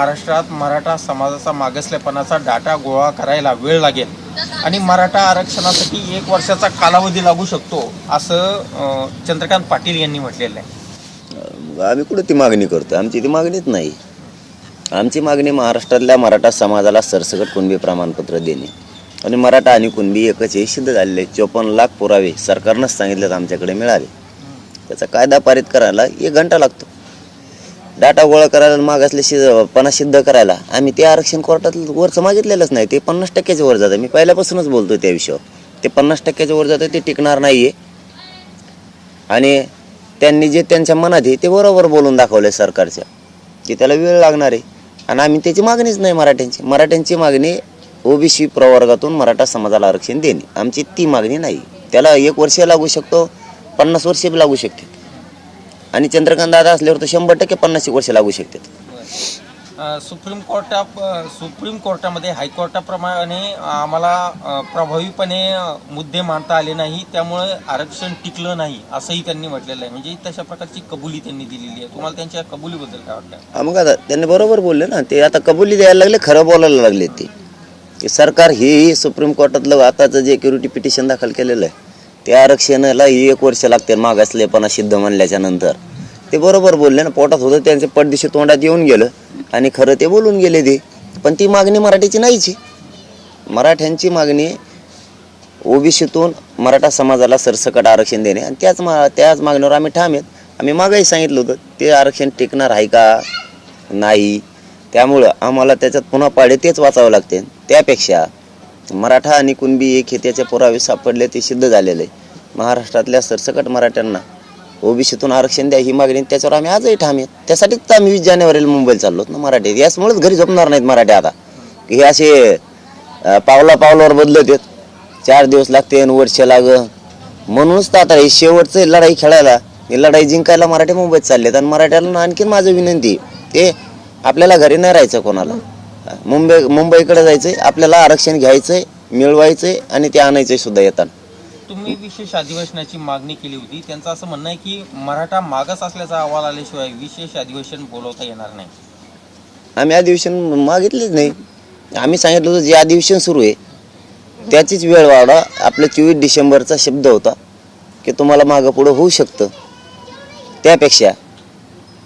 महाराष्ट्रात मराठा समाजाचा मागासलेपणाचा डाटा गोळा करायला वेळ लागेल. आणि मराठा आरक्षणासाठी एक वर्षाचा कालावधी लागू शकतो असं अं, चंद्रकांत पाटील यांनी म्हटलेलं आहे. आम्ही कुठं ती मागणी करतो आमची ती मागणीच नाही. आमची मागणी महाराष्ट्रातल्या मराठा समाजाला सरसकट कुणबी प्रमाणपत्र देणे. आणि मराठा आणि कुणबी एकच हे सिद्ध झालेले चोपन्न लाख पुरावे सरकारनंच सांगितलं तर आमच्याकडे मिळाले त्याचा कायदा पारित करायला एक घंटा लागतो. डाटा गोळा करायला मागासले सिद्ध पणा सिद्ध करायला. आम्ही ते आरक्षण कोर्टात वरचं मागितलेलंच नाही. ते पन्नास टक्क्याच्या वर जातं. मी पहिल्यापासूनच बोलतो त्या विषयावर. ते पन्नास टक्क्याच्या वर जातं ते टिकणार नाही आहे आणि त्यांनी जे त्यांच्या मनात आहे ते बरोबर बोलून दाखवले सरकारच्या की त्याला वेळ लागणार आहे. आणि आम्ही त्याची मागणीच नाही मराठ्यांची. मराठ्यांची मागणी ओबीसी प्रवर्गातून मराठा समाजाला आरक्षण देणे. आमची ती मागणी नाही. त्याला एक वर्ष लागू शकतो पन्नास वर्षे लागू शकते. आणि चंद्रकांत दादा असल्यावर तर शंभर टक्के पन्नास वर्ष लागू शकतात. अं, सुप्रीम कोर्टा अं, सुप्रीम कोर्टामध्ये हायकोर्टाप्रमाणे आम्हाला अं, प्रभावीपणे अं, मुद्दे मांडता आले नाही त्यामुळे आरक्षण टिकलं नाही असंही त्यांनी म्हटलेलं आहे. म्हणजे तशा प्रकारची कबुली त्यांनी दिलेली आहे. तुम्हाला त्यांच्या कबुलीबद्दल काय वाटतं? हा मग आता त्यांनी बरोबर बोलले ना ते आता कबुली द्यायला लागले खरं बोलायला लागले ते. की सरकार हे सुप्रीम कोर्टातलं आताचं जे क्युरिटी पिटिशन दाखल केलेलं आहे ते आरक्षणाला एक वर्ष लागते मागासलेपणा सिद्ध म्हणल्याच्या नंतर. ते बरोबर बोलले ना पोटात होतं त्यांचे पडदिशी तोंडात येऊन गेलं. आणि खरं ते बोलून गेले ते. पण ती मागणी मराठीची नाहीची मराठ्यांची मागणी ओबीसीतून मराठा समाजाला सरसकट आरक्षण देणे. आणि त्याच मा त्याच मागणीवर आम्ही ठाम आहेत. आम्ही मागही सांगितलं होतं ते आरक्षण टिकणार आहे का? नाही. त्यामुळं आम्हाला त्याच्यात पुन्हा पाडे तेच वाचावं लागते. त्यापेक्षा मराठा आणि कुणबी एक हे त्याचे पुरावे सापडले ते सिद्ध झालेले. आहे. महाराष्ट्रातल्या सरसकट मराठ्यांना ओबीसीतून आरक्षण द्या ही मागणी त्याच्यावर आम्ही आजही ठाम आहेत. त्यासाठीच तर आम्ही वीस जानेवारीला मुंबईला चाललो ना मराठी. याचमुळेच घरी झोपणार नाहीत मराठी आता. हे असे पावला पावलावर बदलत आहेत. चार दिवस लागते वर्ष लाग म्हणूनच तर आता हे शेवटचं लढाई खेळायला ही लढाई जिंकायला मराठी मुंबईत चाललेत. आणि मराठ्याला आणखीन माझं विनंती ते आपल्याला घरी नाही राहायचं कोणाला. मुंबई मुंबईकडे जायचंय आपल्याला आरक्षण घ्यायचंय मिळवायचंय आणि ते आणायचंय सुद्धा येताना. तुम्ही विशेष अधिवेशनाची मागणी केली होती. त्यांचं असं म्हणणं आहे की मराठा मागास असल्याचा अहवाल आल्याशिवाय विशेष अधिवेशन बोलवता येणार नाही. आम्ही अधिवेशन मागितलेच नाही. आम्ही सांगितलं होतं जे अधिवेशन सुरू आहे त्याचीच वेळ वाढवा. आपलं चोवीस डिसेंबरचा शब्द होता की तुम्हाला मागं पुढं होऊ शकतं. त्यापेक्षा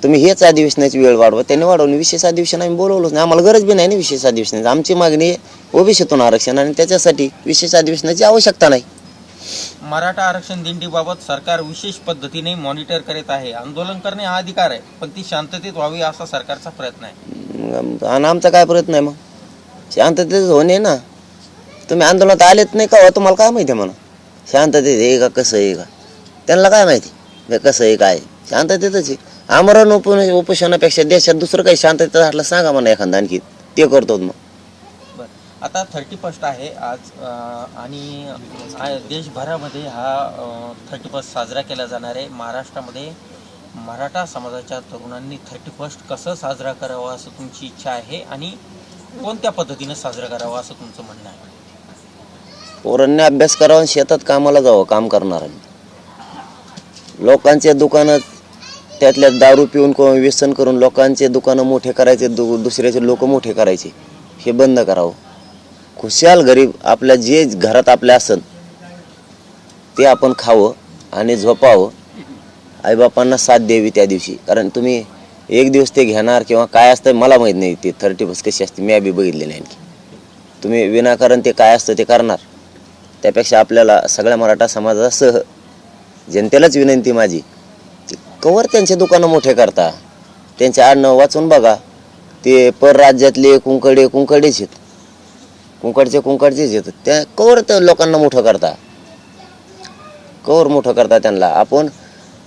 तुम्ही हेच अधिवेशनाची वेळ वाढवा त्यांनी वाढवली. विशेष अधिवेशन आम्ही बोलवलंच नाही. आम्हाला गरज बी नाही ना विशेष अधिवेशनाची आमची मागणी ओबीसीतून आरक्षण आणि त्याच्यासाठी विशेष अधिवेशनाची आवश्यकता नाही. मराठा आरक्षण दिंडीबाबत सरकार विशेष पद्धतीने मॉनिटर करत आहे. आंदोलन करणे हा अधिकार आहे पण ती शांततेत व्हावी असा सरकारचा प्रयत्न आहे. आणि आमचा काय प्रयत्न आहे मग? शांततेत होणे ना. तुम्ही आंदोलनात आलेत नाही का? हो, तुम्हाला काय माहिती आहे म्हणा शांततेत आहे का कसं आहे का? त्यांना काय माहिती? हे कसं आहे काय? शांततेतच आहे. आमरण उप उपोषणापेक्षा देशात दुसरं काही शांततेत असलं सांगा म्हणा एखादा आणखी. ते करतो मग. आता थर्टी फर्स्ट आहे आज आणि देशभरामध्ये हा थर्टी फर्स्ट साजरा केला जाणार आहे. महाराष्ट्रामध्ये मराठा समाजाच्या तरुणांनी थर्टी फर्स्ट कसं साजरा करावं असं तुमची इच्छा आहे आणि कोणत्या पद्धतीनं साजरा करावं असं तुमचं म्हणणं आहे? पोरांनी अभ्यास करावा आणि शेतात कामाला जावं काम करणार लोकांचे दुकानं त्यातल्या दारू पिऊन किंवा व्यसन करून लोकांचे दुकानं मोठे करायचे दु दुसऱ्याचे लोक मोठे करायचे हे बंद करावं. खुशाल गरीब आपल्या जे घरात आपल्या असन ते आपण खावं आणि झोपावं. आईबापांना साथ द्यावी त्या दिवशी. कारण तुम्ही एक दिवस ते घेणार किंवा काय असतं मला माहीत नाही. ते थर्टी बस कशी असते मी बी बघितले नाही आणखी. तुम्ही विनाकारण ते काय असतं ते करणार. त्यापेक्षा आपल्याला सगळ्या मराठा समाजासह जनतेलाच विनंती माझी. कवर त्यांचे दुकानं मोठे करता. त्यांचे आडनाव वाचून बघा. ते परराज्यातले कुंकडे कुंकडेच आहेत. कुंकडचे कुंकडचेच येतात त्या कवर त्या लोकांना मोठं करता. कवर मोठं करता त्यांना. आपण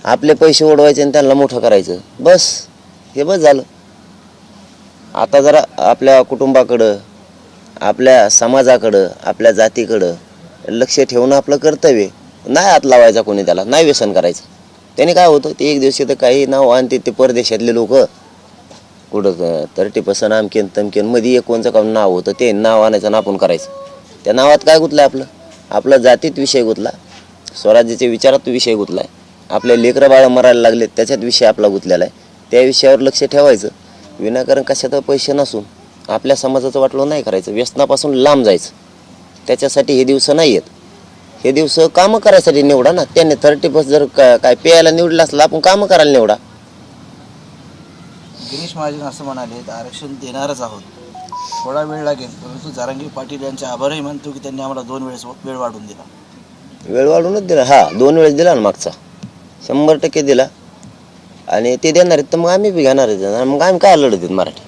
आपले पैसे ओढवायचे आणि त्यांना मोठं करायचं. बस. हे बस झालं. आता जरा आपल्या कुटुंबाकडं आपल्या समाजाकडं आपल्या जातीकडं लक्ष ठेवणं आपलं कर्तव्य नाही हात लावायचा कोणी त्याला. नाही व्यसन करायचं. त्याने काय होतं ते एक दिवशी तर काही नाव आणते ते परदेशातले लोक. कुठं तर टिपसन आमकेन तमकेन मध्ये एक कोणचं काम नाव होतं ते नाव आणायचं ना आपण करायचं. त्या नावात काय गुतलं आपलं? आपला जातीत विषय गुतला स्वराज्याच्या विचारात विषय गुतलाय आपल्या लेकरं बाळं मरायला लागले त्याच्यात विषय आपला गुतलेला आहे. त्या विषयावर लक्ष ठेवायचं. विनाकारण कशात पैसे नसून आपल्या समाजाचं वाटलं नाही करायचं व्यसनापासून लांब जायचं. त्याच्यासाठी हे दिवस नाही आहेत. हे दिवस कामं करायसाठी निवडा ना. त्याने थर्टी बस जर का- काय प्यायला निवडलं असलं आपण कामं करायला निवडा. गिरीश महाजन असं म्हणाले आरक्षण देणारच आहोत. थोडा वेळ लागेल. परंतु जारांगी पाटील यांचे आभारही मानतो की त्यांनी आम्हाला दोन वेळेस वेळ वाढून दिला. वेळ वाढूनच दिला. हा दोन वेळेस दिला ना मागचा. शंभर टक्के दिला. आणि ते देणार आहेत तर मग आम्ही बी घेणार आहेत. मग आम्ही काय लढत आहेत मराठी?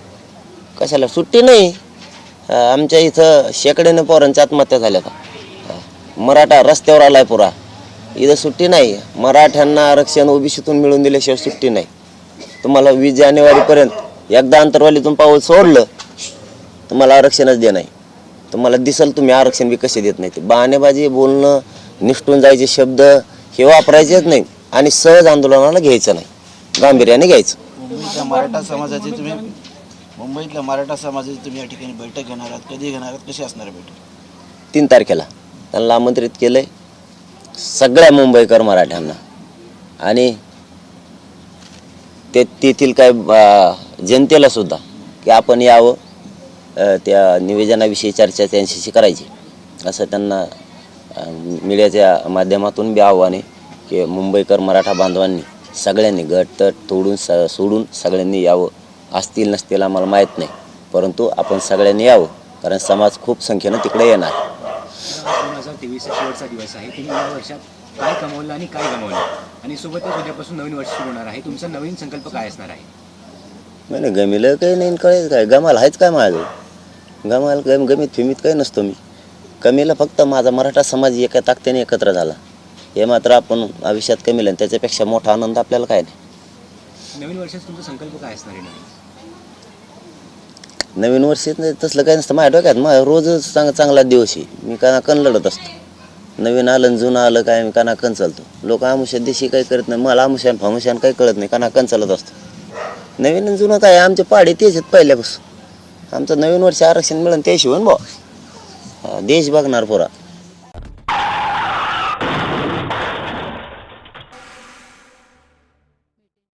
कशाला? सुट्टी नाही. आमच्या इथं शेकड्यानं पोरांच्या आत्महत्या झाल्या आता. मराठा रस्त्यावर आलाय पुरा. इथं सुट्टी नाही. मराठ्यांना आरक्षण ओबीसीतून मिळून दिल्याशिवाय सुट्टी नाही. तुम्हाला वीस जानेवारीपर्यंत एकदा अंतरवालीतून पाऊल सोडलं तुम्हाला आरक्षणच दे नाही तुम्हाला दिसल तुम्ही आरक्षण बी कसे देत नाही ते बहाणेबाजी बोलणं निष्ठून जायचे शब्द हे वापरायचेच नाही आणि सहज आंदोलनाला घ्यायचं नाही. गांभीर्याने घ्यायचं. मराठा समाजाची तुम्ही मुंबईतल्या मराठा समाजाची तुम्ही या ठिकाणी बैठक घेणार आहात कधी घेणार आहात कशी असणार बैठक? तीन तारखेला. त्यांना आमंत्रित केलं आहे सगळ्या मुंबईकर मराठ्यांना. आणि ते तेथील काय जनतेला सुद्धा की आपण यावं त्या निवेदनाविषयी चर्चा त्यांच्याशी करायची. असं त्यांना मीडियाच्या माध्यमातून बी आव्हाने की मुंबईकर मराठा बांधवांनी सगळ्यांनी गट तट तोडून स सोडून सगळ्यांनी यावं. असतील नसतील आम्हाला माहीत नाही. परंतु आपण सगळ्यांनी यावं. कारण समाज खूप संख्येनं तिकडे येणार. तेवीसचा शेवटचा दिवस आहे. तुम्ही या वर्षात काय कमवलं आणि काय गमावलं? आणि सोबतच उद्यापासून नवीन वर्ष सुरू होणार आहे. तुमचा नवीन संकल्प काय असणार आहे? नाही गमीला काही नाही कळेल काय. गमाला आहेच काय माझं? गमाला गम गमीत फिमीत काही नसतो मी. कमीला फक्त माझा मराठा समाज एका ताकदीने एकत्र झाला. हे मात्र आपण आयुष्यात कमीला आणि त्याच्यापेक्षा मोठा आनंद आपल्याला काय नाही. नवीन वर्षात तुमचा संकल्प काय असणार आहे नवीन वर्ष नाही तसलं काही नसतं. माझ्या डोक्यात मग रोजच चांग चांगला दिवस आहे. मी कानाकन लढत असतो. नवीन आलं आणि जुनं आलं काय मी काना कण चालतो. लोक आमुष्या देशी काही करत नाही. मला आमुष्यान फामुष्यान काही कळत नाही. काना कण चालत असतो. नवीन आणि जुनं काय आमचे पाडे तेच आहेत पहिल्यापासून. आमचं नवीन वर्ष आरक्षण मिळेल त्या भाऊ. देश बघणार पुरा.